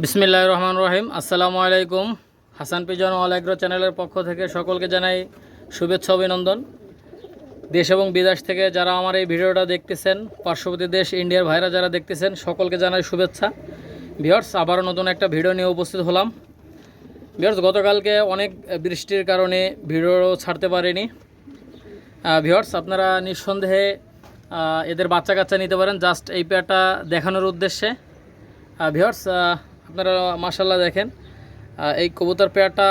বিসমিল্লাহ রহমান রহিম। আসসালামু আলাইকুম। হাসান পিজন অল এগ্রো চ্যানেলের পক্ষ থেকে সকলকে জানাই শুভেচ্ছা, অভিনন্দন। দেশ এবং বিদেশ থেকে যারা আমার এই ভিডিওটা দেখতেছেন, পার্শ্ববর্তী দেশ ইন্ডিয়ার ভাইরা যারা দেখতেছেন, সকলকে জানাই শুভেচ্ছা। ভিওর্স আবারও নতুন একটা ভিডিও নিয়ে উপস্থিত হলাম। ভিওর্স গতকালকে অনেক বৃষ্টির কারণে ভিডিও ছাড়তে পারিনি। ভিওর্স আপনারা নিঃসন্দেহে এদের বাচ্চা কাচ্চা নিতে পারেন। জাস্ট এই পেয়ারটা দেখানোর উদ্দেশ্যে। ভিওর্স আপনারা মাশাল্লাহ দেখেন এই কবুতর পেয়ারটা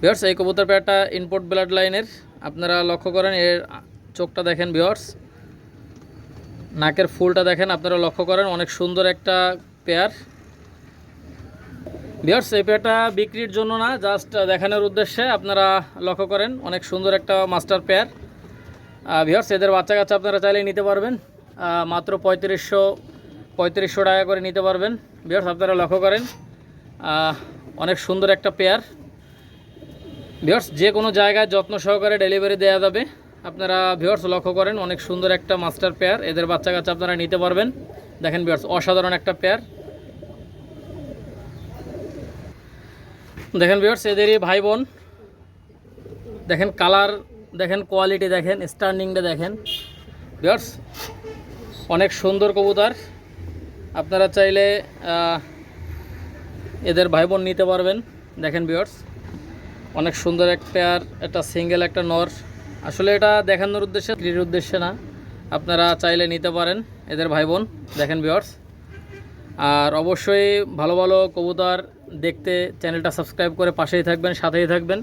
ভিওর্স এই কবুতর পেয়ারটা ইনপোর্ট ব্লাড লাইনের আপনারা লক্ষ্য করেন, এর চোখটা দেখেন ভিওর্স নাকের ফুলটা দেখেন, আপনারা লক্ষ্য করেন, অনেক সুন্দর একটা পেয়ার। ভিওর্স এই পেয়ারটা বিক্রির জন্য না জাস্ট দেখানোর উদ্দেশ্যে আপনারা লক্ষ্য করেন, অনেক সুন্দর একটা মাস্টার পেয়ার। ভিওর্স এদের বাচ্চা কাচ্চা আপনারা চাইলে নিতে পারবেন। মাত্র পঁয়ত্রিশশো পঁয়ত্রিশশো টাকা করে নিতে পারবেন। ভিওর্স আপনারা লক্ষ্য করেন অনেক সুন্দর একটা পেয়ার ভিওর্স যে কোনো জায়গায় যত্ন সহকারে ডেলিভারি দেওয়া যাবে। আপনারা ভিওর্স লক্ষ্য করেন, অনেক সুন্দর একটা মাস্টার পেয়ার এদের বাচ্চা কাচ্চা আপনারা নিতে পারবেন। দেখেন ভিওর্স অসাধারণ একটা পেয়ার দেখেন ভিওর্স এদেরই ভাই বোন। দেখেন কালার দেখেন কোয়ালিটি দেখেন স্ট্যান্ডিংটা দেখেন। ভিওর্স অনেক সুন্দর কবুতর। আপনারা চাইলে এদের ভাই বোন নিতে পারবেন। দেখেন ভিওর্স অনেক সুন্দর এক পেয়ার একটা সিঙ্গেল একটা নর। আসলে এটা দেখানোর উদ্দেশ্যে, বিক্রির উদ্দেশ্যে না। আপনারা চাইলে নিতে পারেন এদের ভাই বোন দেখেন ভিওর্স আর অবশ্যই ভালো ভালো কবুতর দেখতে চ্যানেলটা সাবস্ক্রাইব করে পাশেই থাকবেন, সাথেই থাকবেন।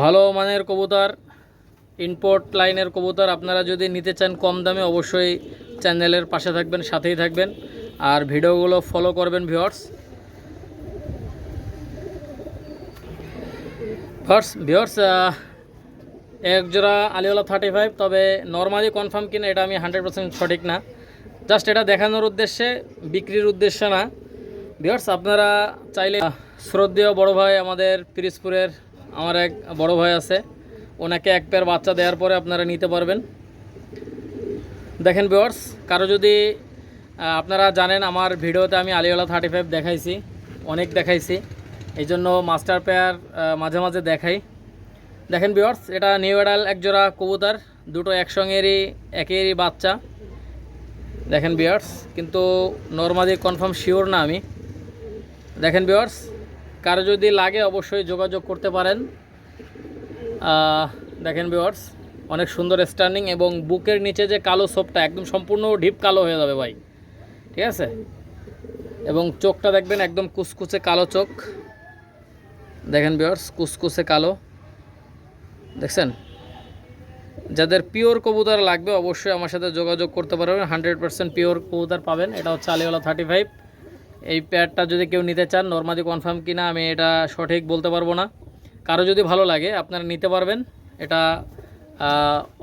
ভালো মানের কবুতর ইনপোর্ট লাইনের কবুতর আপনারা যদি নিতে চান কম দামে, অবশ্যই চ্যানেলের পাশে থাকবেন, সাথেই থাকবেন। আর ভিডিওগুলো ফলো করবেন ভিওর্স ফার্স ভিওর্স এক জোড়া আলিওলা থার্টি ফাইভ তবে নর্মালি কনফার্ম কিনা এটা আমি হান্ড্রেড পার্সেন্ট সঠিক না। জাস্ট এটা দেখানোর উদ্দেশ্যে, বিক্রির উদ্দেশ্যে না। ভিওর্স আপনারা চাইলে শ্রদ্ধেয় বড় ভাই আমাদের পিরিজপুরের, আমার এক বড় ভাই আছে। ওনাকে এক পেয়ার বাচ্চা দেওয়ার পরে আপনারা নিতে পারবেন। দেখেন ভিওর্স কারও যদি আপনারা জানেন আমার ভিডিওতে আমি আলিওলা থার্টি ফাইভ দেখাইছি, অনেক দেখাইছি। এই জন্য মাস্টার পেয়ার মাঝে মাঝে দেখাই। দেখেন ভিওর্স এটা নিউ এডাল একজোড়া কবুতর, দুটো একসঙ্গেরই, একেরই বাচ্চা। দেখেন বিয়ার্স কিন্তু নর্মালি কনফার্ম শিওর না আমি। দেখেন বিয়ার্স কারও যদি লাগে অবশ্যই যোগাযোগ করতে পারেন। দেখেন বিওয়ার্স অনেক সুন্দর স্ট্যান্ডিং এবং বুকের নিচে যে কালো সোপটা একদম সম্পূর্ণ ঢিপ কালো হয়ে যাবে ভাই। ঠিক আছে? এবং চোখটা দেখবেন একদম কুচকুচে কালো চোখ। দেখেন বিয়ার্স কুচকুচে কালো। দেখছেন? যাদের পিওর কবুতর লাগবে অবশ্যই আমার সাথে যোগাযোগ করতে পারবেন। হান্ড্রেড পার্সেন্ট পিওর কবুতর পাবেন। এটা হচ্ছে আলিওয়ালা থার্টি ফাইভ এই প্যাডটা যদি কেউ নিতে চান নর্মালি কনফার্ম কিনা, আমি এটা সঠিক বলতে পারব না। কারও যদি ভালো লাগে, আপনারা নিতে পারবেন। এটা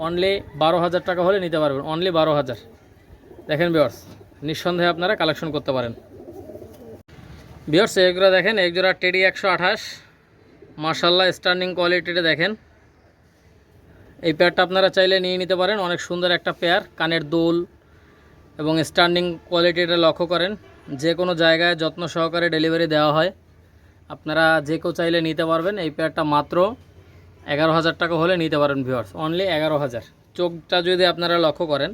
অনলি বারো হাজার টাকা হলে নিতে পারবেন। অনলি বারো হাজার। দেখেন বিয়ার্স নিঃসন্দেহে আপনারা কালেকশন করতে পারেন। বিয়ার্স এগুলো দেখেন এক জোড়া টেডি একশো আঠাশ। মার্শাল্লাহ স্ট্যান্ডিং কোয়ালিটিটা দেখেন। এই পেয়ারটা আপনারা চাইলে নিয়ে নিতে পারেন। অনেক সুন্দর একটা পেয়ার কানের দোল এবং স্ট্যান্ডিং কোয়ালিটিটা লক্ষ্য করেন। যে কোনো জায়গায় যত্ন সহকারে ডেলিভারি দেওয়া হয়। আপনারা যে কেউ চাইলে নিতে পারবেন, এই পেয়ারটা মাত্র এগারো হাজার টাকা হলে নিতে পারেন ভিওর্স অনলি এগারো হাজার। চোখটা যদি আপনারা লক্ষ্য করেন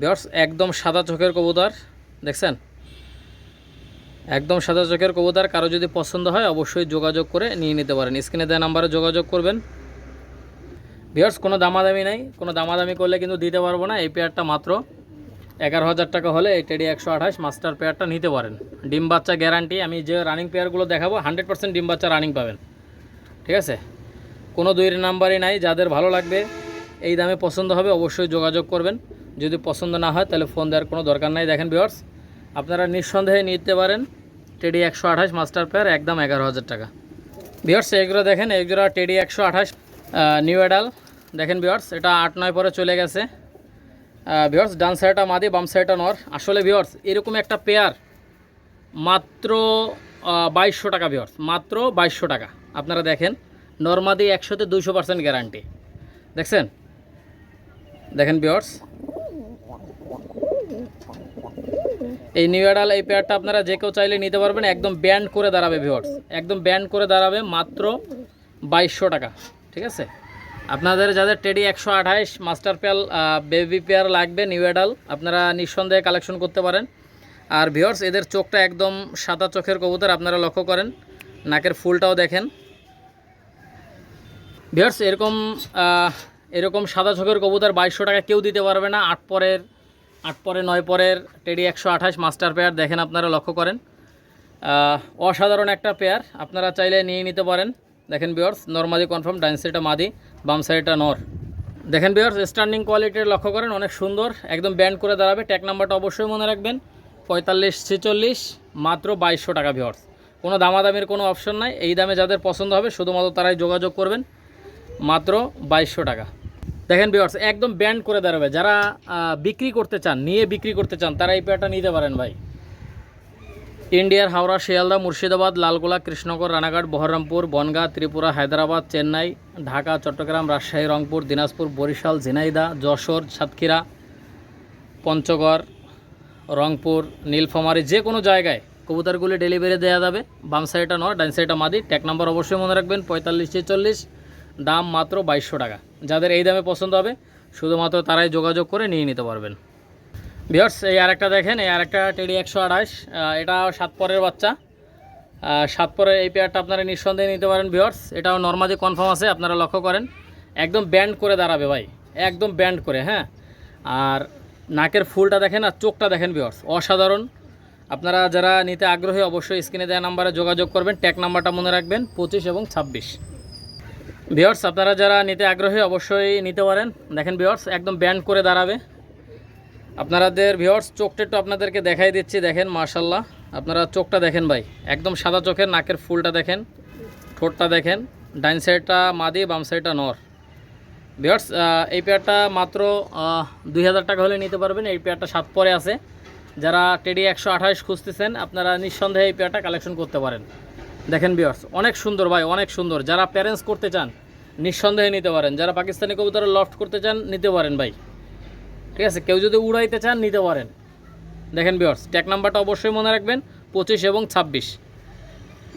ভিওর্স একদম সাদা চোখের কবুতর, দেখছেন? একদম সাদা চোখের কবুতর, কারও যদি পছন্দ হয়, অবশ্যই যোগাযোগ করে নিয়ে নিতে পারেন। স্ক্রিনে দেওয়া নাম্বারে যোগাযোগ করবেন। ভিওর্স কোনো দামাদামি নাই। কোনো দামাদামি করলে কিন্তু দিতে পারব না। এই পেয়ারটা মাত্র এগারো হাজার টাকা হলে এই টেডি একশো আঠাশ মাস্টার পেয়ারটা নিতে পারেন। ডিম বাচ্চা গ্যারান্টি আমি যে রানিং পেয়ারগুলো দেখাবো হান্ড্রেড পার্সেন্ট ডিম বাচ্চা রানিং পাবেন। ঠিক আছে? কোনো দুই নাম্বারই নাই, যাদের ভালো লাগবে, এই দামে পছন্দ হবে, অবশ্যই যোগাযোগ করবেন। যদি পছন্দ না হয়, তাহলে ফোন দেওয়ার কোনো দরকার নাই। দেখেন ভিওর্স আপনারা নিঃসন্দেহে নিতে পারেন টেডি একশো আঠাশ মাস্টার পেয়ার একদম এগারো হাজার টাকা। বিয়ার্স এগুলো দেখেন, এগুলো টেডি একশো আঠাশ নিউ অ্যাডাল দেখেন বিয়ার্স এটা আট নয় পরে চলে গেছে। বিয়ার্স ডান সাইডটা মাদি, বাম সাইডটা নর। আসলে বিয়ার্স এরকম একটা পেয়ার মাত্র বাইশশো টাকা বিয়ার্স মাত্র বাইশশো টাকা। আপনারা দেখেন, নর্মাদি একশোতে দুইশো পার্সেন্ট গ্যারান্টি দেখছেন? দেখেন বিয়ার্স এই নিউ অ্যাডাল এই পেয়ারটা আপনারা যে কেউ চাইলে নিতে পারবেন, একদম ব্যান্ড করে দাঁড়াবে ভিওর্স একদম ব্যান্ড করে দাঁড়াবে মাত্র বাইশশো টাকা। ঠিক আছে? আপনাদের যাদের টেডি একশো আঠাইশ মাস্টার পেয়ার বেবি পেয়ার লাগবে নিউ অ্যাডাল আপনারা নিঃসন্দেহে কালেকশন করতে পারেন। আর ভিওর্স এদের চোখটা একদম সাদা চোখের কবুতর, আপনারা লক্ষ্য করেন। নাকের ফুলটাও দেখেন। ভিওর্স এরকম এরকম সাদা চোখের কবুতর বাইশশো টাকা কেউ দিতে পারবে না। আট পরের, আট পরে নয় পরের টেডি একশো আঠাশ মাস্টার পেয়ার দেখেন আপনারা লক্ষ্য করেন। অসাধারণ একটা পেয়ার আপনারা চাইলে নিয়ে নিতে পারেন। দেখেন বিয়ার্স নর্মালি কনফার্ম ডাইন সাইডটা মাদি, বাম সাইডটা নর। দেখেন বিয়ার্স স্ট্যান্ডিং কোয়ালিটির লক্ষ্য করেন, অনেক সুন্দর, একদম ব্যান্ড করে দাঁড়াবে। ট্যাক নাম্বারটা অবশ্যই মনে রাখবেন, পঁয়তাল্লিশ ছেচল্লিশ, মাত্র বাইশশো টাকা ভিওর্স কোনো দামাদামির কোনো অপশন নাই, এই দামে যাদের পছন্দ হবে, শুধুমাত্র তারাই যোগাযোগ করবেন, মাত্র বাইশশো টাকা। দেখেন বিয়ার্স একদম ব্যান্ড করে দাঁড়াবে। যারা বিক্রি করতে চান, নিয়ে বিক্রি করতে চান, তারা এই পেয়ারটা নিতে পারেন ভাই। ইন্ডিয়ার হাওড়া, শিয়ালদা, মুর্শিদাবাদ, লালগোলা, কৃষ্ণনগর, রানাঘাট, বহরমপুর, বনগাঁ, ত্রিপুরা, হায়দ্রাবাদ, চেন্নাই, ঢাকা, চট্টগ্রাম, রাজশাহী, রংপুর, দিনাজপুর, বরিশাল, ঝিনাইদা, যশোর, সাতক্ষীরা, পঞ্চগড়, রংপুর, নীলফামারী, যে কোনো জায়গায় কবুতরগুলি ডেলিভারি দেওয়া যাবে। বাম সাইডটা নয়, ডান সাইডটা মাদি। ট্যাক নাম্বার অবশ্যই মনে রাখবেন, পঁয়তাল্লিশ ছেচল্লিশ। দাম মাত্র বাইশশো টাকা। যাদের এই দামে পছন্দ হবে, শুধুমাত্র তারাই যোগাযোগ করে নিয়ে নিতে পারবেন। ভিওর্স এই আরেকটা দেখেন, এই আরেকটা টেডি একশো আঠাশ এটা সাত পরের বাচ্চা। সাত পরের এই পেয়ারটা আপনারা নিঃসন্দেহে নিতে পারেন ভিওর্স এটাও নর্মালি কনফার্ম আছে, আপনারা লক্ষ্য করেন। একদম ব্যান্ড করে দাঁড়াবে ভাই, একদম ব্যান্ড করে হ্যাঁ? আর নাকের ফুলটা দেখেন আর চোখটা দেখেন ভিওর্স অসাধারণ। আপনারা যারা নিতে আগ্রহী, অবশ্যই স্ক্রিনে দেওয়া নাম্বারে যোগাযোগ করবেন ট্যাগ নাম্বারটা মনে রাখবেন, পঁচিশ এবং ছাব্বিশ। ভিওর্স আপনারা যারা নিতে আগ্রহী, অবশ্যই নিতে পারেন। দেখেন ভিওর্স একদম ব্যান্ড করে দাঁড়াবে। আপনাদের ভিওর্স চোখটা একটু আপনাদেরকে দেখাই দিচ্ছি, দেখেন মার্শাল্লাহ আপনারা চোখটা দেখেন ভাই, একদম সাদা চোখের, নাকের ফুলটা দেখেন, ঠোঁটটা দেখেন ডাইন সাইডটা মাদি, বাম সাইডটা নর। ভিওর্স এই পেয়ারটা মাত্র দুই হাজার টাকা হলে নিতে পারবেন, এই পেয়ারটা সাত পরে আছে। যারা টেডি একশো আঠাশ খুঁজতেছেন, আপনারা নিঃসন্দেহে এই পেয়ারটা কালেকশন করতে পারেন। দেখেন ভিওর্স অনেক সুন্দর ভাই, অনেক সুন্দর। যারা প্যারেন্টস করতে চান, নিঃসন্দেহে নিতে পারেন। যারা পাকিস্তানি কবুতরের লফট করতে চান, নিতে পারেন ভাই। ঠিক আছে? কেউ যদি উড়াইতে চান, নিতে পারেন। দেখেন বিয়ার্স ট্যাগ নাম্বারটা অবশ্যই মনে রাখবেন, পঁচিশ এবং ছাব্বিশ।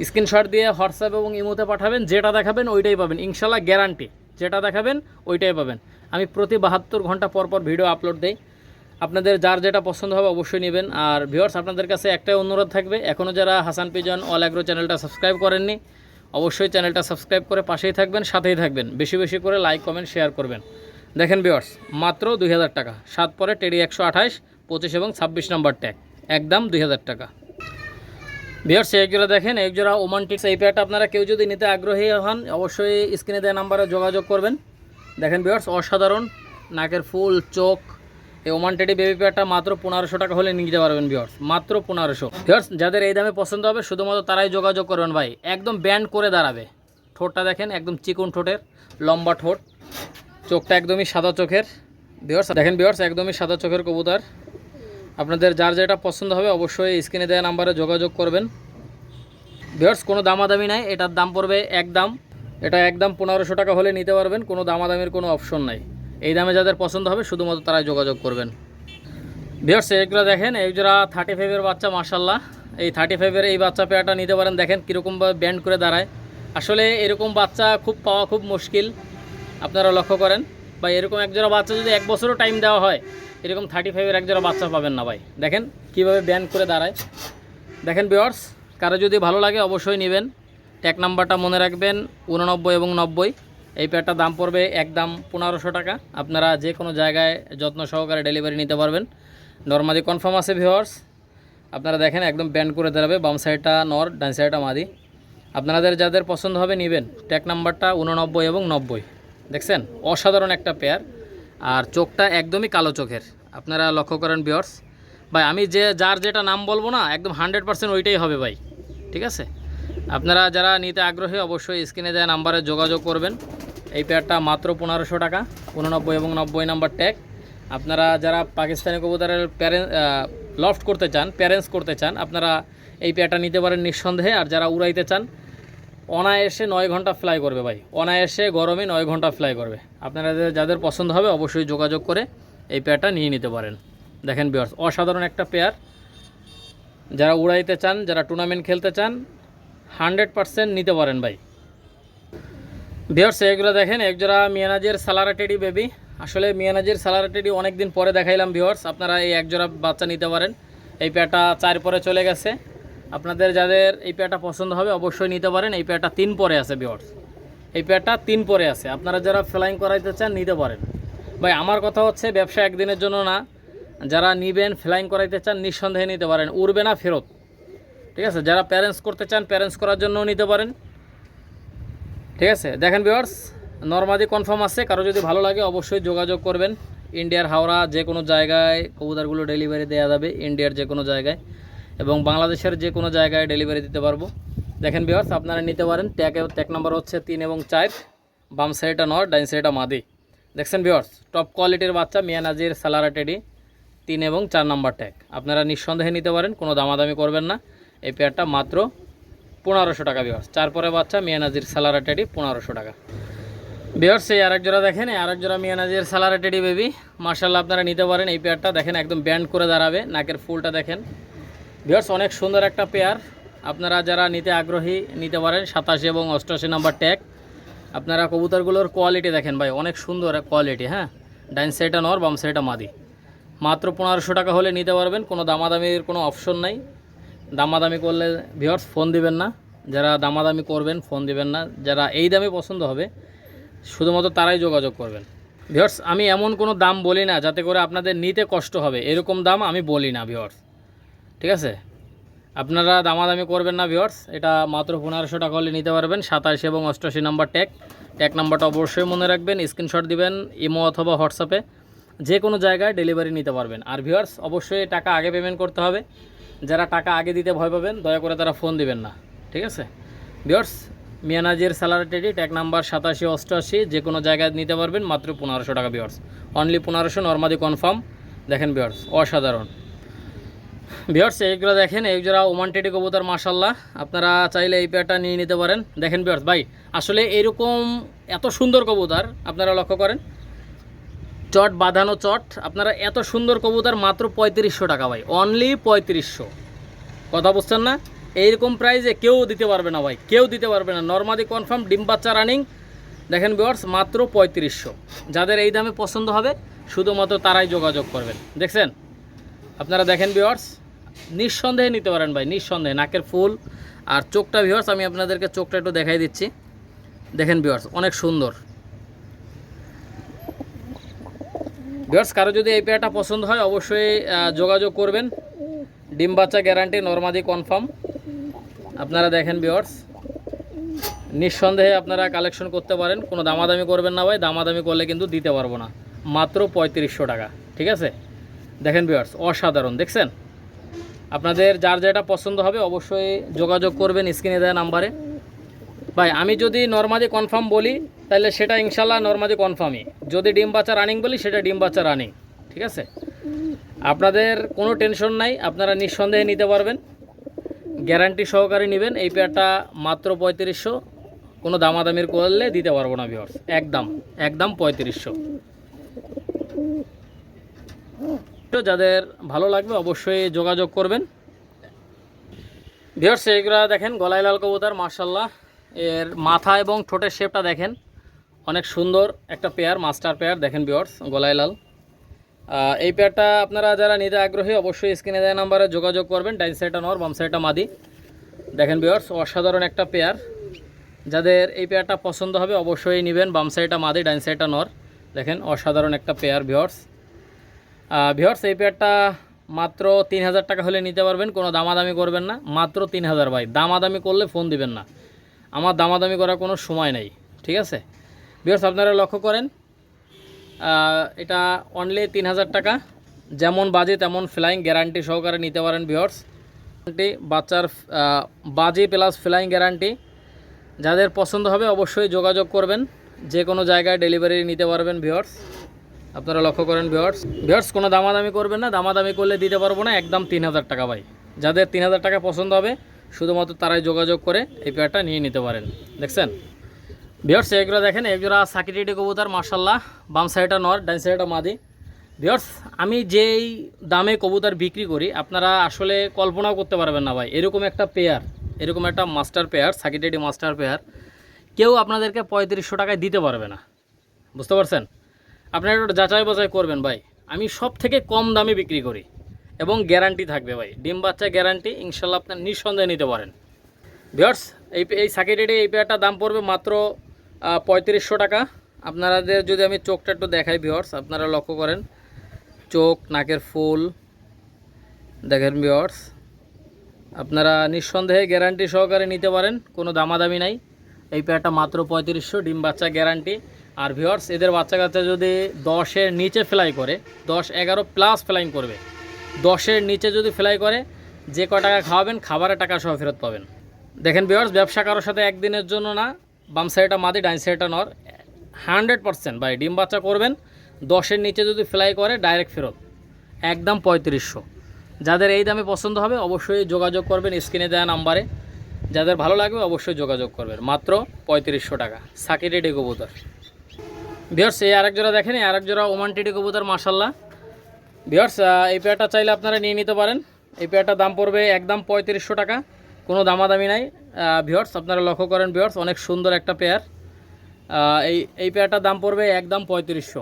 স্ক্রিনশট দিয়ে হোয়াটসঅ্যাপ এবং ইমোতে পাঠাবেন, যেটা দেখাবেন ওইটাই পাবেন। ইনশাল্লাহ গ্যারান্টি যেটা দেখাবেন ওইটাই পাবেন। আমি প্রতি বাহাত্তর ঘণ্টা পর পর ভিডিও আপলোড দেই। আপনাদের যার যেটা পছন্দ হবে অবশ্যই নেবেন। আর ভিউয়ার্স আপনাদের কাছে একটাই অনুরোধ থাকবে এখনও যারা হাসান পিজন অল অ্যাগ্রো চ্যানেলটা সাবস্ক্রাইব করেননি, অবশ্যই চ্যানেলটা সাবস্ক্রাইব করে পাশেই থাকবেন, সাথেই থাকবেন। বেশি বেশি করে লাইক কমেন্ট শেয়ার করবেন। দেখেন ভিউয়ার্স মাত্র দুই হাজার টাকা। সাত পরে টেডি একশো আঠাশ, পঁচিশ এবং ছাব্বিশ নম্বর ট্যাগ একদম দুই হাজার টাকা। এক জোড়া দেখেন এক জোড়া ওমান টিক্স এই পেয়ারটা আপনারা কেউ যদি নিতে আগ্রহী হন, অবশ্যই স্ক্রিনে দেওয়া নাম্বারে যোগাযোগ করবেন। দেখেন ভিউয়ার্স অসাধারণ, নাকের ফুল, চোখ, এই ওমান টেডি বেবি পেয়ারটা মাত্র পনেরোশো টাকা হলে নিয়ে যেতে পারবেন ভিউয়ার্স মাত্র পনেরোশো। ভিউয়ার্স যাদের এই দামে পছন্দ হবে, শুধুমাত্র তারাই যোগাযোগ করবেন ভাই। একদম ব্যান্ড করে দাঁড়াবে। ঠোঁটটা দেখেন, একদম চিকন ঠোঁটের, লম্বা ঠোঁট। চোখটা একদমই সাদা চোখের বিয়ার্স দেখেন বিয়ার্স একদমই সাদা চোখের কবুতর। আপনাদের যার যেটা পছন্দ হবে অবশ্যই স্ক্রিনে দেওয়া নাম্বারে যোগাযোগ করবেন। বিয়ার্স কোনো দামাদামি নাই, এটার দাম পড়বে এক দাম। এটা একদম পনেরোশো টাকা হলে নিতে পারবেন, কোনো দামাদামির কোনো অপশন নাই। এই দামে যাদের পছন্দ হবে, শুধুমাত্র তারাই যোগাযোগ করবেন। বিয়ার্স এগুলো দেখেন, এই জোড়া থার্টি ফাইভের বাচ্চা মার্শাল্লাহ এই থার্টি ফাইভের এই বাচ্চা পেয়ারটা নিতে পারেন, দেখেন কীরকমভাবে ব্যান্ড করে দাঁড়ায়। আসলে এরকম বাচ্চা খুব পাওয়া খুব মুশকিল। আপনারা লক্ষ্য করেন। বা এরকম একজোড়া বাচ্চা যদি এক বছরও টাইম দেওয়া হয়, এরকম থার্টি ফাইভের একজোড়া বাচ্চা পাবেন না ভাই। দেখেন কীভাবে ব্যান করে দাঁড়ায়। দেখেন বিয়ার্স কারও যদি ভালো লাগে অবশ্যই নেবেন। ট্যাগ নাম্বারটা মনে রাখবেন, উননব্বই এবং নব্বই। এই প্যাডটার দাম পড়বে এক দাম পনেরোশো টাকা। আপনারা যে কোনো জায়গায় যত্ন সহকারে ডেলিভারি নিতে পারবেন। নর্মালি কনফার্ম আছে ভিওয়ার্স আপনারা দেখেন একদম ব্যান্ড করে দাঁড়াবে, বাম সাইডটা নর ডান সাইডটা মাদি। আপনাদের যাদের পছন্দ হবে, নেবেন। ট্যাগ নাম্বারটা উননব্বই এবং নব্বই। দেখছেন? অসাধারণ একটা পেয়ার আর চোখটা একদমই কালো চোখের। আপনারা লক্ষ্য করেন বিয়ার্স ভাই, আমি যে, যার যেটা নাম বলব না, একদম হান্ড্রেড পার্সেন্ট ওইটাই হবে ভাই। ঠিক আছে? আপনারা যারা নিতে আগ্রহী, অবশ্যই স্ক্রিনে দেওয়া নাম্বারে যোগাযোগ করবেন। এই পেয়ারটা মাত্র পনেরোশো টাকা, উননব্বই এবং নব্বই নাম্বার ট্যাগ আপনারা যারা পাকিস্তানি কবুতরের প্যারেন্ট লফট করতে চান প্যারেন্টস করতে চান, আপনারা এই পেয়ারটা নিতে পারেন নিঃসন্দেহে। আর যারা উড়াইতে চান অনায়াসে নয় ঘণ্টা ফ্লাই করবে ভাই। অনায়াসে গরমে নয় ঘণ্টা ফ্লাই করবে। আপনারা যাদের পছন্দ হবে অবশ্যই যোগাযোগ করে এই পেয়ারটা নিয়ে নিতে পারেন। দেখেন বিয়ার্স অসাধারণ একটা পেয়ার যারা উড়াইতে চান, যারা টুর্নামেন্ট খেলতে চান হান্ড্রেড পারসেন্ট নিতে পারেন ভাই। ভিওর্স এগুলো দেখেন, একজোড়া মিয়ানাজের সালারা টেডি বেবি আসলে মিয়ানাজের সালারা টেডি অনেক দিন পরে দেখাইলাম ভিওর্স আপনারা এই একজোড়া বাচ্চা নিতে পারেন। এই পেয়াটা চার পরে চলে গেছে। আপনাদের যাদের এই পেয়াটা পছন্দ হবে, অবশ্যই নিতে পারেন। এই পেয়াটা তিন পরে আছে ভিওর্স এই পেয়ারটা তিন পরে আছে। আপনারা যারা ফ্লাইং করাইতে চান, নিতে পারেন। ভাই, আমার কথা হচ্ছে, ব্যবসা একদিনের জন্য না। যারা নিবেন ফ্লাইং করাইতে চান, নিঃসন্দেহে নিতে পারেন। উড়বে না, ফেরত। ঠিক আছে? যারা প্যারেন্টস করতে চান প্যারেন্টস করার জন্যও নিতে পারেন। ঠিক আছে? দেখেন বিয়ার্স নর্মাদি কনফার্ম আছে। কারও যদি ভালো লাগে, অবশ্যই যোগাযোগ করবেন। ইন্ডিয়ার হাওড়া যে কোনো জায়গায় কবুতরগুলো ডেলিভারি দেওয়া যাবে, ইন্ডিয়ার যে কোনো জায়গায়। এবং বাংলাদেশের যে কোনো জায়গায় ডেলিভারি দিতে পারব। দেখেন বিয়ার্স আপনারা নিতে পারেন। ট্যাগে ট্যাগ নাম্বার হচ্ছে তিন এবং চার। বাম সাইডটা নর ডাইন সাইডটা মাদি। দেখছেন বিয়ার্স টপ কোয়ালিটির বাচ্চা মিয়ানাজির সালারা টেডি তিন এবং চার নাম্বার ট্যাগ আপনারা নিঃসন্দেহে নিতে পারেন, কোনো দামাদামি করবেন না। এই পেয়ারটা মাত্র পনেরোশো টাকা বিয়ার্স চার পরে বাচ্চা মিয়ানাজির সালারা টেডি পনেরোশো টাকা। বিয়ার্স এই আরেক জোড়া দেখেন, এই আরেক জোড়া মিয়ানাজির সালারা টেডি বেবি মার্শাল্লাহ আপনারা নিতে পারেন এই পেয়ারটা দেখেন একদম ব্যান্ড করে দাঁড়াবে, নাকের ফুলটা দেখেন। বিয়ার্স অনেক সুন্দর একটা পেয়ার। আপনারা যারা নিতে আগ্রহী, নিতে পারেন, সাতাশি এবং অষ্টআশি নাম্বার ট্যাগ। আপনারা কবুতরগুলোর কোয়ালিটি দেখেন ভাই, অনেক সুন্দর কোয়ালিটি হ্যাঁ? ডাইন সাইডটা নর, বাম সাইডটা মাদি। মাত্র পনেরোশো টাকা হলে নিতে পারবেন, কোনো দামাদামির কোনো অপশন নাই। দামাদামি করলে ভিওর্স ফোন দিবেন না। যারা দামাদামি করবেন ফোন দিবেন না। যারা এই দামে পছন্দ হবে, শুধুমাত্র তারাই যোগাযোগ করবেন। ভিওর্স আমি এমন কোনো দাম বলি না, যাতে করে আপনাদের নিতে কষ্ট হবে। এরকম দাম আমি বলি না ভিওর্স ঠিক আছে? আপনারা দামাদামি করবেন না ভিওর্স এটা মাত্র পনেরোশো টাকা হলে নিতে পারবেন। সাতাশ এবং অষ্টআশি নাম্বার ট্যাগ ট্যাগ নাম্বারটা অবশ্যই মনে রাখবেন। স্ক্রিনশট দিবেন ইমো অথবা হোয়াটসঅ্যাপে যে কোনো জায়গায় ডেলিভারি নিতে পারবেন। আর ভিওর্স অবশ্যই টাকা আগে পেমেন্ট করতে হবে। যারা টাকা আগে দিতে ভয় পাবেন, দয়া করে তারা ফোন দিবেন না। ঠিক আছে? ভিওর্স মিয়ানাজির স্যালারি টেডি ট্যাগ নাম্বার সাতাশি, অষ্টআশি, যে কোনো জায়গায় নিতে পারবেন। মাত্র পনেরোশো টাকা ভিওর্স অনলি পনেরোশো নর্মাদি কনফার্ম দেখেন ভিওর্স অসাধারণ। ভিওর্স এইগুলো দেখেন, এই যারা ওমান টেডি কবুতর মাসাল্লাহ আপনারা চাইলে এই পেয়ারটা নিয়ে নিতে পারেন। দেখেন ভিওর্স ভাই, আসলে এরকম এত সুন্দর কবুতর, আপনারা লক্ষ্য করেন। চট, বাঁধানো চট, আপনারা এত সুন্দর কবুতর, মাত্র পঁয়ত্রিশশো টাকা, ভাই। অনলি পঁয়ত্রিশশো। কথা বুঝছেন না? এইরকম প্রাইজে কেউ দিতে পারবে না, ভাই। কেউ দিতে পারবে না। নর্মাদি কনফার্ম ডিম বাচ্চা রানিং দেখেন বিওয়ার্স মাত্র পঁয়ত্রিশশো। যাদের এই দামে পছন্দ হবে, শুধুমাত্র তারাই যোগাযোগ করবেন। দেখছেন? আপনারা দেখেন বিওয়ার্স নিঃসন্দেহে নিতে পারেন ভাই, নিঃসন্দেহে। নাকের ফুল আর চোখটা ভিওয়ার্স আমি আপনাদেরকে চোখটা একটু দেখাই দিচ্ছি। দেখেন বিওয়ার্স অনেক সুন্দর। ভিওর্স কারও যদি এই পেয়ারটা পছন্দ হয়, অবশ্যই যোগাযোগ করবেন। ডিম বাচ্চা গ্যারান্টি নর্মাদি কনফার্ম আপনারা দেখেন ভিওর্স নিঃসন্দেহে আপনারা কালেকশন করতে পারেন। কোনো দামাদামি করবেন না ভাই, দামাদামি করলে কিন্তু দিতে পারব না। মাত্র পঁয়ত্রিশশো টাকা, ঠিক আছে? দেখেন ভিওর্স অসাধারণ, দেখছেন? আপনাদের যার যেটা পছন্দ হবে অবশ্যই যোগাযোগ করবেন স্ক্রিনে দেওয়া নাম্বারে। ভাই, আমি যদি নর্মাদি কনফার্ম বলি, তাহলে সেটা ইনশাল্লাহ নর্মাদি কনফার্মই যদি ডিম বাচ্চা রানিং বলি, সেটা ডিম বাচ্চা রানিং ঠিক আছে? আপনাদের কোনো টেনশন নাই, আপনারা নিঃসন্দেহে নিতে পারবেন। গ্যারান্টি সহকারে নেবেন, এই পেয়ারটা মাত্র পঁয়ত্রিশশো। কোনো দামাদামির করলে দিতে পারব না ভিওর্স একদম একদম পঁয়ত্রিশশো। তো যাদের ভালো লাগবে অবশ্যই যোগাযোগ করবেন। ভিওর্স এইগুলা দেখেন, গলায় লাল কবুতর মার্শাল্লাহ এর মাথা এবং ঠোঁটের শেপটা দেখেন। অনেক সুন্দর একটা পেয়ার মাস্টার পেয়ার দেখেন ভিওর্স গলায় লাল। এই পেয়ারটা আপনারা যারা নিতে আগ্রহী, অবশ্যই স্ক্রিনে দেওয়া নাম্বারে যোগাযোগ করবেন। ডাইন সাইডটা নর, বাম সাইডটা মাদি। দেখেন ভিওর্স অসাধারণ একটা পেয়ার যাদের এই পেয়ারটা পছন্দ হবে, অবশ্যই নেবেন, বাম সাইডটা মাদি, ডাইন সাইডটা নর। দেখেন, অসাধারণ একটা পেয়ার ভিওর্স ভিওর্স এই পেয়ারটা মাত্র তিন হাজার টাকা হলে নিতে পারবেন, কোনো দামাদামি করবেন না, মাত্র তিন হাজার ভাই। দামাদামি করলে ফোন দিবেন না। আমার দামাদামি করার কোনো সময় নেই, ঠিক আছে? ভিওর্স আপনারা লক্ষ্য করেন এটা অনলি তিন হাজার টাকা। যেমন বাজে, তেমন ফ্লাইং গ্যারান্টি সহকারে নিতে পারেন ভিওর্স বাচ্চার বাজে প্লাস ফ্লাইং গ্যারান্টি যাদের পছন্দ হবে, অবশ্যই যোগাযোগ করবেন। যে কোনো জায়গায় ডেলিভারি নিতে পারবেন ভিওর্স আপনারা লক্ষ্য করেন ভিওর্স ভিওর্স কোনো দামাদামি করবেন না। দামাদামি করলে দিতে পারব না। একদম তিন হাজার টাকা ভাই। যাদের তিন হাজার টাকা পছন্দ হবে, শুধুমাত্র তারাই যোগাযোগ করে এই পেয়ারটা নিয়ে নিতে পারেন। দেখছেন? ভিওর্স এগুলো দেখেন একজোড়া সাকিটিটি কবুতর মার্শাল্লাহ বাম সাইডটা নর ডাইন সাইডটা মাদি। ভিওর্স আমি যেই দামে কবুতর বিক্রি করি, আপনারা আসলে কল্পনাও করতে পারবেন না ভাই। এরকম একটা পেয়ার এরকম একটা মাস্টার পেয়ার সাকিটেডি মাস্টার পেয়ার কেউ আপনাদেরকে পঁয়ত্রিশশো টাকায় দিতে পারবে না। বুঝতে পারছেন? আপনারা একটু যাচাই বাছাই করবেন ভাই। আমি সব থেকে কম দামে বিক্রি করি এবং গ্যারান্টি থাকবে ভাই। ডিম বাচ্চা গ্যারান্টি ইনশাল্লাহ আপনার নিঃসন্দেহে নিতে পারেন। ভিওর্স এই এই সাকিটেডি এই পেয়ারটার দাম পড়বে মাত্র পঁয়ত্রিশশো টাকা। আপনাদের যদি আমি চোখটা একটু দেখাই ভিওর্স আপনারা লক্ষ্য করেন, চোখ, নাকের ফুল, দেখেন ভিওর্স আপনারা নিঃসন্দেহে গ্যারান্টি সহকারে নিতে পারেন, কোনো দামাদামি নাই। এই পেয়ারটা মাত্র পঁয়ত্রিশশো, ডিম বাচ্চা গ্যারান্টি আর ভিওর্স এদের বাচ্চা কাচ্চা যদি দশের নিচে ফ্লাই করে, দশ এগারো প্লাস ফ্লাইং করবে, দশের নিচে যদি ফ্লাই করে, যে ক টাকা খাওয়াবেন, খাবারের টাকা সহ ফেরত পাবেন। দেখেন ভিওর্স ব্যবসা কারোর সাথে একদিনের জন্য না, বাম সাইডটা মাদি, ডাইন সাইডটা নর হান্ড্রেড পার্সেন্ট ভাই, ডিম বাচ্চা করবেন, দশের নিচে যদি ফ্লাই করে ডাইরেক্ট ফেরত, একদম পঁয়ত্রিশশো। যাদের এই দামে পছন্দ হবে, অবশ্যই যোগাযোগ করবেন, স্ক্রিনে দেওয়া নাম্বারে। যাদের ভালো লাগবে, অবশ্যই যোগাযোগ করবেন, মাত্র পঁয়ত্রিশশো টাকা সাকিরেডি কবুতর। বিয়ার্স এই আরেক জোড়া দেখেন আরেক জোড়া ওমান টিডি কবুতর মাসাল্লাহ বিয়ার্স এই পেয়ারটা চাইলে আপনারা নিয়ে নিতে পারেন। এই পেয়ারটার দাম পড়বে একদম পঁয়ত্রিশশো টাকা, কোনো দামাদামি নাই। ভিওর্স আপনারা লক্ষ্য করেন ভিওর্স অনেক সুন্দর একটা পেয়ার। এই এই পেয়ারটার দাম পড়বে একদম পঁয়ত্রিশশো।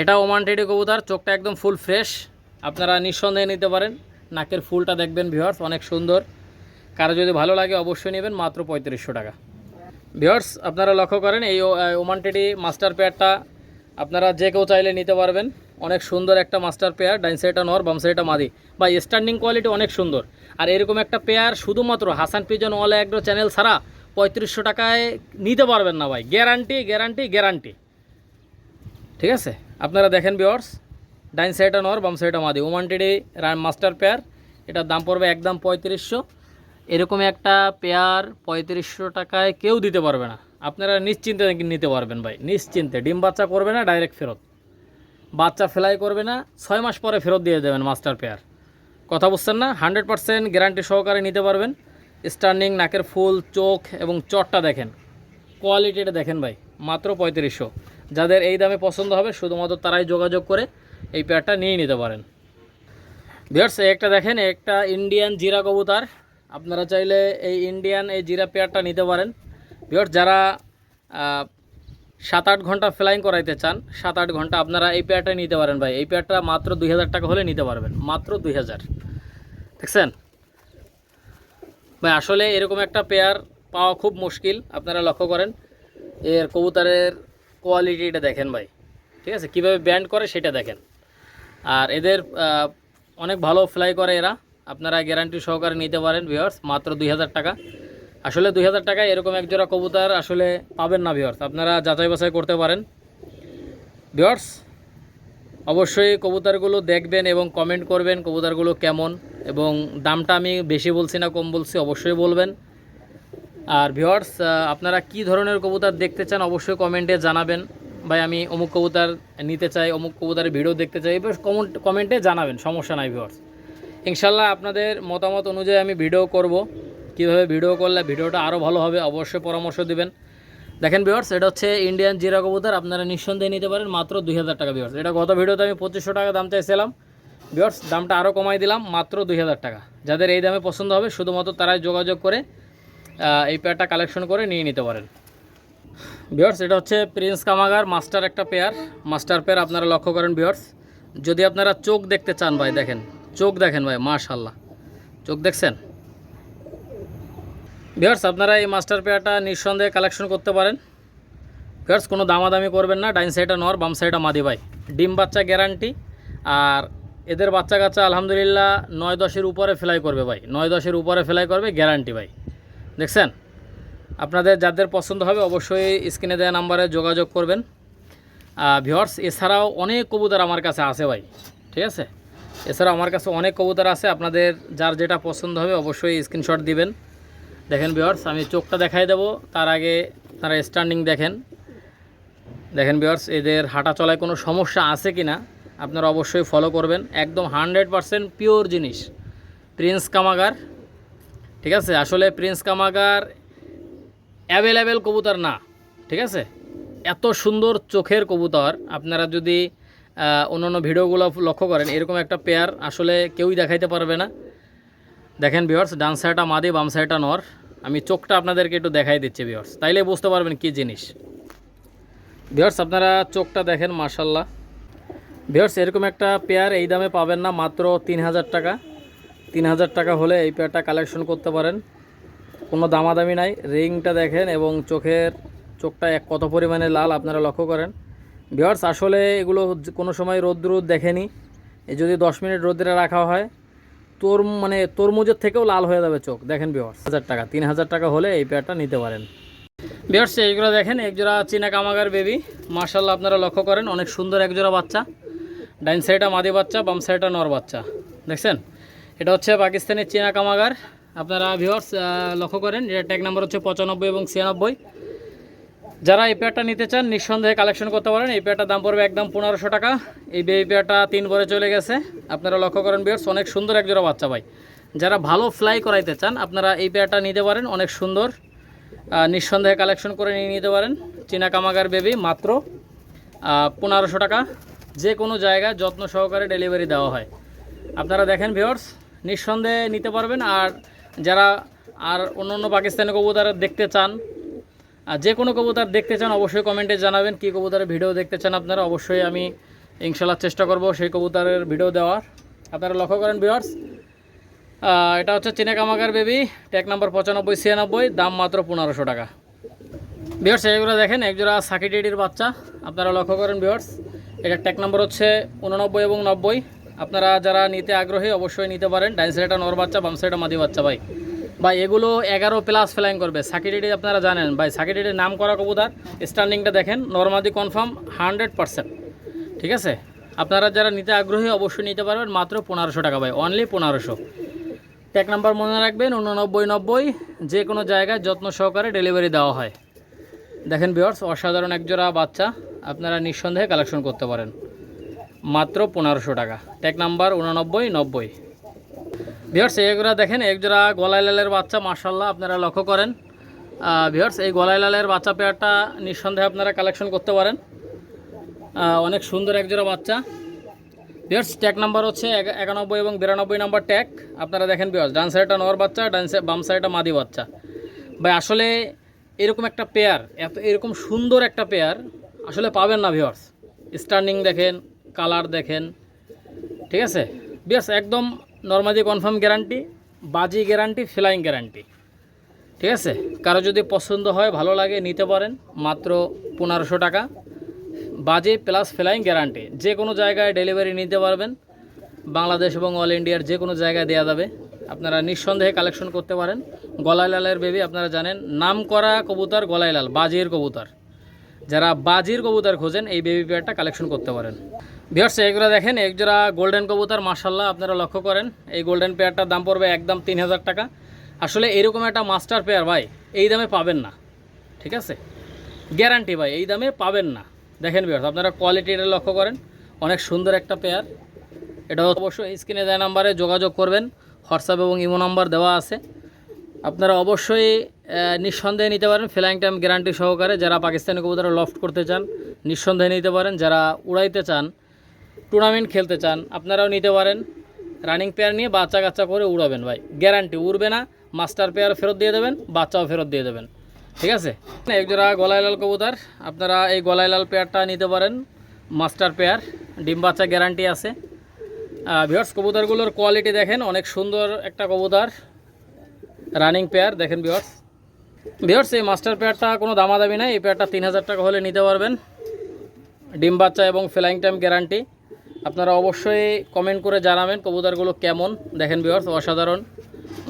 এটা ওমান টেডি কবুতর, চোখটা একদম ফুল ফ্রেশ। আপনারা নিঃসন্দেহে নিতে পারেন। নাকের ফুলটা দেখবেন ভিওর্স অনেক সুন্দর। কারও যদি ভালো লাগে, অবশ্যই নেবেন, মাত্র পঁয়ত্রিশশো টাকা। ভিওর্স আপনারা লক্ষ্য করেন, এই ওমান টেডি মাস্টার পেয়ারটা আপনারা যে কেউ চাইলে নিতে পারবেন। অনেক সুন্দর একটা মাস্টার পেয়ার, ডাইন সাইডটা নর, বাম সাইডটা মাদি। বা স্ট্যান্ডিং কোয়ালিটি অনেক সুন্দর। আর এরকম একটা পেয়ার শুধুমাত্র Hasan pigeon all agro channel ছাড়া পঁয়ত্রিশশো টাকায় নিতে পারবেন না ভাই। গ্যারান্টি গ্যারান্টি গ্যারান্টি ঠিক আছে? আপনারা দেখেন বিওর্স ডাইন সাইডটা নর, বাম সাইডটা মাদি। ওমান টেডি মাস্টার পেয়ার, এটার দাম পড়বে একদম পঁয়ত্রিশশো। এরকম একটা পেয়ার পঁয়ত্রিশশো টাকায় কেউ দিতে পারবে না। আপনারা নিশ্চিন্তে নিতে পারবেন ভাই, নিশ্চিন্তে। ডিম বাচ্চা করবে না, ডাইরেক্ট ফেরত। বাচ্চা ফ্লাই করবে না, ছয় মাস পরে ফেরত দিয়ে দেবেন মাস্টার পেয়ার। কথা বুঝছেন না, হান্ড্রেড পার্সেন্ট গ্যারান্টি সহকারে নিতে পারবেন। স্টার্নিং নাকের ফুল, চোখ এবং চটটা দেখেন। কোয়ালিটিটা দেখেন ভাই, মাত্র পঁয়ত্রিশশো। যাদের এই দামে পছন্দ হবে, শুধুমাত্র তারাই যোগাযোগ করে এই পেয়ারটা নিয়ে নিতে পারেন। ভিউয়ার্স, এই একটা দেখেন, একটা ইন্ডিয়ান জিরা কবুতর। আপনারা চাইলে এই ইন্ডিয়ান এই জিরা পেয়ারটা নিতে পারেন। ভিউয়ার্স যারা সাত আট ঘণ্টা ফ্লাইং করাইতে চান সাত আট ঘণ্টা আপনারা এই পেয়ারটা নিতে পারেন ভাই। এই পেয়ারটা মাত্র দুই হাজার টাকা হলে নিতে পারবেন। মাত্র দুই হাজার। দেখছেন? ভাই, আসলে এরকম একটা পেয়ার পাওয়া খুব মুশকিল, আপনারা লক্ষ্য করেন। এর কবুতরের কোয়ালিটিটা দেখেন ভাই। ঠিক আছে? কীভাবে ব্যান্ড করে সেটা দেখেন। আর এদের অনেক ভালো ফ্লাই করে এরা। আপনারা গ্যারান্টি সহকারে নিতে পারেন ভিওর্স মাত্র দুই হাজার টাকা। আসলে দুই হাজার টাকায় এরকম এক জোড়া কবুতর আসলে পাবেন না ভিওর্স আপনারা যাচাই বাছাই করতে পারেন। ভিওর্স অবশ্যই কবুতরগুলো দেখবেন এবং কমেন্ট করবেন কবুতরগুলো কেমন এবং দামটা আমি বেশি বলছি না, কম বলছি, অবশ্যই বলবেন। আর ভিওয়ার্স আপনারা কি ধরনের কবুতর দেখতে চান অবশ্যই কমেন্টে জানাবেন। ভাই, আমি অমুক কবুতর নিতে চাই, অমুক কবুতরের ভিডিও দেখতে চাই, এবার কমেন্ট কমেন্টে জানাবেন, সমস্যা নাই ভিওয়ার্স ইনশাল্লাহ আপনাদের মতামত অনুযায়ী আমি ভিডিও করব। কীভাবে ভিডিও করলে ভিডিওটা আরও ভালো হবে অবশ্যই পরামর্শ দিবেন। দেখেন ভিওয়ার্স এটা হচ্ছে ইন্ডিয়ান জিরা কবুতর, আপনারা নিঃসন্দেহে নিতে পারেন মাত্র দুই হাজার টাকা ভিওয়ার্স এটা গত ভিডিওতে আমি পঁচিশশো টাকা দাম চাইছিলাম। ভিওয়ার্স দামটা আরও কমাই দিলাম, মাত্র দুই হাজার টাকা। যাদের এই দামে পছন্দ হবে, শুধুমাত্র তারাই যোগাযোগ করে এই পেয়ারটা কালেকশন করে নিয়ে নিতে পারেন। বিয়ার্স এটা হচ্ছে প্রিন্স কামাগার মাস্টার একটা পেয়ার মাস্টার পেয়ার আপনারা লক্ষ্য করেন বিয়ার্স যদি আপনারা চোখ দেখতে চান ভাই, দেখেন। চোখ দেখেন ভাই মাশাল্লাহ চোখ দেখছেন? বিয়ার্স আপনারা এই মাস্টার পেয়ারটা নিঃসন্দেহে কালেকশন করতে পারেন। বিয়ার্স কোনো দামাদামি করবেন না, ডাইন সাইডটা নর, বাম সাইডটা মাদি ভাই। ডিম বাচ্চা গ্যারান্টি আর এদের বাচ্চা কাচ্চা আলহামদুলিল্লাহ নয় দশের উপরে ফেলাই করবে ভাই। নয় দশের উপরে ফেলাই করবে গ্যারান্টি ভাই। দেখছেন? আপনাদের যাদের পছন্দ হবে, অবশ্যই স্ক্রিনে দেওয়া নাম্বারে যোগাযোগ করবেন। ভিওর্স এছাড়াও অনেক কবুতর আমার কাছে আছে ভাই। ঠিক আছে? এছাড়াও আমার কাছে অনেক কবুতর আছে, আপনাদের যার যেটা পছন্দ হবে অবশ্যই স্ক্রিনশট দিবেন। দেখেন ভিওর্স আমি চোখটা দেখাই দেব, তার আগে তারা স্ট্যান্ডিং দেখেন। দেখেন ভিওর্স এদের হাঁটা চলায় কোনো সমস্যা আছে কি না আপনারা অবশ্যই ফলো করবেন। একদম হান্ড্রেড পারসেন্ট পিওর জিনিস প্রিন্স কামাগার ঠিক আছে? আসলে প্রিন্স কামাগার অ্যাভেলেবেল কবুতর না, ঠিক আছে? এত সুন্দর চোখের কবুতর, আপনারা যদি অন্যান্য ভিডিওগুলো লক্ষ্য করেন, এরকম একটা পেয়ার আসলে কেউই দেখাইতে পারবে না। দেখেন বিয়ার্স ডান সাইডটা মাদি, বাম সাইডটা নর। আমি চোখটা আপনাদেরকে একটু দেখাই দিচ্ছি বিয়ার্স তাইলে বুঝতে পারবেন কি জিনিস। বিয়ার্স আপনারা চোখটা দেখেন মার্শাল্লাহ বিয়ার্স এরকম একটা পেয়ার এই দামে পাবেন না, মাত্র তিন হাজার টাকা। তিন হাজার টাকা হলে এই পেয়ারটা কালেকশন করতে পারেন। কোনো দামাদামি নাই। রিংটা দেখেন এবং চোখের, চোখটা এক কত পরিমাণে লাল, আপনারা লক্ষ্য করেন। বিয়ার্স আসলে এগুলো কোনো সময় রোদ্র দেখেনি। যদি দশ মিনিট রোদ্রে রাখা হয়, তোর মানে তরমুজের থেকেও লাল হয়ে যাবে চোখ। দেখেন বিয়ার্স হাজার টাকা। তিন হাজার টাকা হলে এই পেয়ারটা নিতে পারেন। বিয়ার্স এইগুলো দেখেন, একজোড়া চীনা কামাগার বেবি মার্শাল্লাহ আপনারা লক্ষ্য করেন, অনেক সুন্দর একজোড়া বাচ্চা। ডাইন সাইডটা মাদি বাচ্চা, বাম সাইডটা নর বাচ্চা। দেখছেন? এটা হচ্ছে পাকিস্তানের চীনা কামাগার। আপনারা ভিউয়ার্স লক্ষ্য করেন এটা ট্যাগ নাম্বার হচ্ছে পঁচানব্বই এবং ছিয়ানব্বই। যারা এই পেয়ারটা নিতে চান, নিঃসন্দেহে কালেকশন করতে পারেন। এই পেয়ারটার দাম পড়বে একদম পনেরোশো টাকা। এই বে- এই পেয়ারটা তিন ভরে চলে গেছে। আপনারা লক্ষ্য করেন বিয়ার্স অনেক সুন্দর একজোড়া বাচ্চা ভাই। যারা ভালো ফ্লাই করাইতে চান, আপনারা এই পেয়ারটা নিতে পারেন, অনেক সুন্দর। নিঃসন্দেহে কালেকশন করে নিয়ে নিতে পারেন। চীনা কামাগার বেবি মাত্র পনেরোশো টাকা। যে কোনো জায়গায় যত্ন সহকারে ডেলিভারি দেওয়া হয়। আপনারা দেখেন ভিওর্স নিঃসন্দেহে নিতে পারবেন। আর যারা আর অন্য অন্য পাকিস্তানি কবুতর দেখতে চান আর যে কোনো কবুতর দেখতে চান, অবশ্যই কমেন্টে জানাবেন কী কবুতরের ভিডিও দেখতে চান আপনারা। অবশ্যই আমি ইনশাল্লাহ চেষ্টা করব সেই কবুতরের ভিডিও দেওয়ার। আপনারা লক্ষ্য করেন ভিওর্স এটা হচ্ছে চিনে কামাকার বেবি ট্যাগ নাম্বার পঁচানব্বই, ছিয়ানব্বই, দাম মাত্র পনেরোশো টাকা। বিয়ার্স এগুলো দেখেন, একজোড়া সাকি ডেডির বাচ্চা। আপনারা লক্ষ্য করেন বিয়ার্স এটা ট্যাগ নাম্বার হচ্ছে উননব্বই এবং নব্বই। আপনারা যারা নিতে আগ্রহী, অবশ্যই নিতে পারেন। ডাইন সাইডটা নর বাচ্চা, বাম সাইডটা মাদি বাচ্চা, ভাই। ভাই, এগুলো এগারো প্লাস ফ্লাইং করবে। সাকি ডেডি আপনারা জানেন। ভাই সাকি ডেডির নাম করা কবুতার। স্ট্যান্ডিংটা দেখেন। নর্মাদি কনফার্ম হান্ড্রেড পারসেন্ট ঠিক আছে? আপনারা যারা নিতে আগ্রহী, অবশ্যই নিতে পারবেন। মাত্র পনেরোশো টাকা ভাই। অনলি পনেরোশো। ট্যাগ নাম্বার মনে রাখবেন, উননব্বই নব্বই। যে কোনো জায়গায় যত্ন সহকারে ডেলিভারি দেওয়া হয়। দেখেন বিয়ার্স অসাধারণ একজোড়া বাচ্চা। আপনারা নিঃসন্দেহে কালেকশন করতে পারেন। মাত্র পনেরোশো টাকা। ট্যাগ নাম্বার উননব্বই নব্বই। বিয়ার্স এইগুলো দেখেন একজোড়া গলায় লালের বাচ্চা মার্শাল্লাহ আপনারা লক্ষ্য করেন। বিয়ার্স এই গলায় লালের বাচ্চা পেয়ারটা নিঃসন্দেহে আপনারা কালেকশন করতে পারেন। অনেক সুন্দর একজোড়া বাচ্চা। বিয়ার্স ট্যাগ নাম্বার হচ্ছে একা- একানব্বই এবং বিরানব্বই নাম্বার ট্যাগ আপনারা দেখেন বিয়ার্স ডান সাইডটা নর বাচ্চা, ডান বাম সাইডটা মাদি বাচ্চা। ভাই, আসলে এরকম একটা পেয়ার এত, এরকম সুন্দর একটা পেয়ার আসলে পাবেন না ভিওর্স স্টার্নিং দেখেন কালার দেখেন, ঠিক আছে? বিয়ার্স একদম নর্মালি কনফার্ম গ্যারান্টি বাজি গ্যারান্টি ফ্লাইং গ্যারান্টি ঠিক আছে? কারও যদি পছন্দ হয়, ভালো লাগে, নিতে পারেন, মাত্র পনেরোশো টাকা। বাজে প্লাস ফ্লাইং গ্যারান্টি যে কোনো জায়গায় ডেলিভারি নিতে পারবেন। বাংলাদেশ এবং অল ইন্ডিয়ার যে কোনো জায়গায় দেওয়া যাবে। আপনারা নিঃসন্দেহে কালেকশন করতে পারেন। গলায় লালের বেবি আপনারা জানেন, নাম করা কবুতর গলায় লাল, বাজির কবুতর। যারা বাজির কবুতর খোঁজেন, এই বেবি পেয়ারটা কালেকশন করতে পারেন। ভিওর্স এগুলো দেখেন, একজোড়া গোল্ডেন কবুতর মার্শাল্লাহ আপনারা লক্ষ্য করেন। এই গোল্ডেন পেয়ারটার দাম পড়বে একদম তিন হাজার টাকা। আসলে এরকম একটা মাস্টার পেয়ার ভাই, এই দামে পাবেন না। ঠিক আছে? গ্যারান্টি ভাই, এই দামে পাবেন না। দেখেন ভিওর্স আপনারা কোয়ালিটিটা লক্ষ্য করেন। অনেক সুন্দর একটা পেয়ার এটা অবশ্যই স্ক্রিনে দেওয়া নাম্বারে যোগাযোগ করবেন। হোয়াটসঅ্যাপ এবং ইমো নাম্বার দেওয়া আছে। আপনারা অবশ্যই নিঃসন্দেহে নিতে পারেন। ফ্লাইং টাইম গ্যারান্টি সহকারে যারা পাকিস্তানি কবুতরা লফট করতে চান, নিঃসন্দেহে নিতে পারেন। যারা উড়াইতে চান টুর্নামেন্ট খেলতে চান, আপনারাও নিতে পারেন। রানিং পেয়ার নিয়ে বাচ্চা কাচ্চা করে উড়াবেন ভাই। গ্যারান্টি, উড়বে না। মাস্টার পেয়ার ফেরত দিয়ে দেবেন, বাচ্চাও ফেরত দিয়ে দেবেন। ঠিক আছে? একজোড়া গলায় লাল কবুতর, আপনারা এই গলায় লাল পেয়ারটা নিতে পারেন, মাস্টার পেয়ার। ডিম বাচ্চা গ্যারান্টি আছে। ভিওর্স কবুতরগুলোর কোয়ালিটি দেখেন, অনেক সুন্দর একটা কবুতর। রানিং পেয়ার, দেখেন ভিওর্স ভিওর্স এই মাস্টার পেয়ারটা কোনো দামাদামি নাই, এই পেয়ারটা তিন হাজার টাকা হলে নিতে পারবেন। ডিম বাচ্চা এবং ফ্লাইং টাইম গ্যারান্টি। আপনারা অবশ্যই কমেন্ট করে জানাবেন কবুতরগুলো কেমন। দেখেন ভিওর্স অসাধারণ।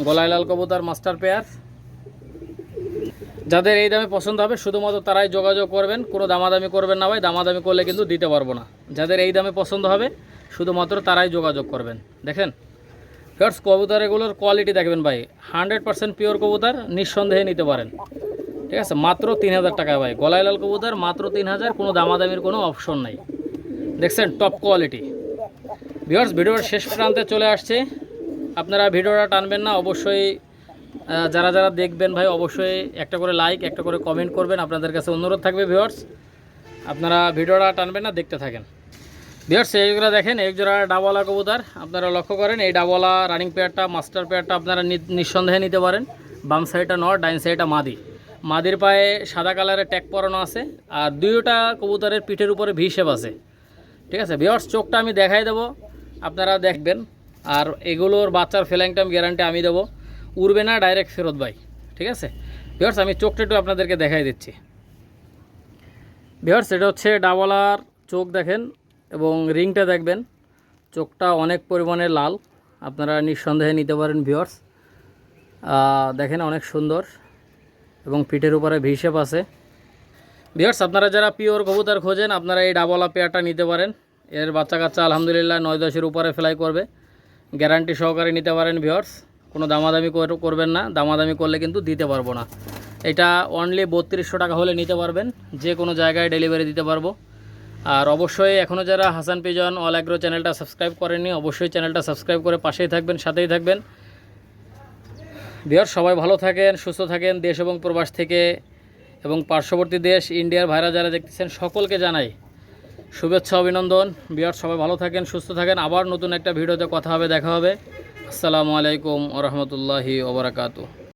গলায় লাল কবুতর মাস্টার পেয়ার যাদের এই দামে পছন্দ হবে, শুধুমাত্র তারাই যোগাযোগ করবেন। কোনো দামাদামি করবেন না ভাই, দামাদামি করলে কিন্তু দিতে পারব না। যাদের এই দামে পছন্দ হবে, শুধুমাত্র তারাই যোগাযোগ করবেন। দেখেন? ফিয়ার্স কবুতরগুলোর কোয়ালিটি দেখবেন ভাই। হান্ড্রেড পার্সেন্ট পিওর কবুতর, নিঃসন্দেহে নিতে পারেন। ঠিক আছে? মাত্র তিন হাজার টাকা ভাই। গলায় লাল কবুতর, মাত্র তিন হাজার, কোনো দামাদামির কোনো অপশন নাই। দেখছেন টপ কোয়ালিটি ভিওর্স ভিডিওর শেষ প্রান্তে চলে আসছে। আপনারা ভিডিওটা টানবেন না, অবশ্যই যারা যারা দেখবেন ভাই, অবশ্যই একটা করে লাইক একটা করে কমেন্ট করবেন। আপনাদের কাছে অনুরোধ থাকবে ভিওর্স আপনারা ভিডিওটা টানবেন না, দেখতে থাকেন। বিয়ার্স এইগুলো দেখেন এক জোড়া ডাবলা কবুতর। আপনারা লক্ষ্য করেন, এই ডাবলা রানিং পেয়ারটা মাস্টার পেয়ারটা আপনারা নিঃসন্দেহে নিতে পারেন। বাম সাইডটা নর ডাইন সাইডটা মাদি। মাদির পায়ে সাদা কালারের ট্যাগ পরানো আছে। আর দুইটা কবুতরের পিঠের উপরে ভি শেপ আছে। ঠিক আছে? বিয়ার্স চোখটা আমি দেখাই দেবো। আপনারা দেখবেন। আর এগুলোর বাচ্চার ফেলাইং টাইম গ্যারান্টি আমি দেবো। উড়বে না ডাইরেক্ট ফেরত ভাই, ঠিক আছে? বিয়ার্স আমি চোখটা একটু আপনাদেরকে দেখাই দিচ্ছি। বিহার্স এটা হচ্ছে ডাবলার চোখ দেখেন এবং রিংটা দেখবেন। চোখটা অনেক পরিমাণে লাল। আপনারা নিঃসন্দেহে নিতে পারেন ভিওর্স দেখেন অনেক সুন্দর এবং পিঠের উপরে ভিসেপ আছে। ভিওর্স আপনারা যারা পিওর কবুতর খোঁজেন, আপনারা এই ডাবলা পেয়ারটা নিতে পারেন। এর বাচ্চা কাচ্চা, আলহামদুলিল্লাহ, নয় দশের উপরে ফ্লাই করবে। গ্যারান্টি সহকারে নিতে পারেন ভিওর্স কোনো দামাদামি কর- করবেন না। দামাদামি করলে কিন্তু দিতে পারব না। এটা অনলি বত্রিশশো টাকা হলে নিতে পারবেন। যে কোনো জায়গায় ডেলিভারি দিতে পারব। আর অবশ্যই এখনও যারা হাসান পিজন অল অ্যাগ্রো চ্যানেলটা সাবস্ক্রাইব করেননি, অবশ্যই চ্যানেলটা সাবস্ক্রাইব করে পাশেই থাকবেন, সাথেই থাকবেন। বিহার সবাই ভালো থাকেন, সুস্থ থাকেন। দেশ এবং প্রবাস থেকে এবং পার্শ্ববর্তী দেশ ইন্ডিয়ার ভাইরা যারা দেখতেছেন, সকলকে জানাই শুভেচ্ছা, অভিনন্দন। বিহার সবাই ভালো থাকেন, সুস্থ থাকেন। আবার নতুন একটা ভিডিওতে কথা হবে, দেখা হবে। আসসালামু আলাইকুম ওরহমতুল্লাহি ওবরাকাতু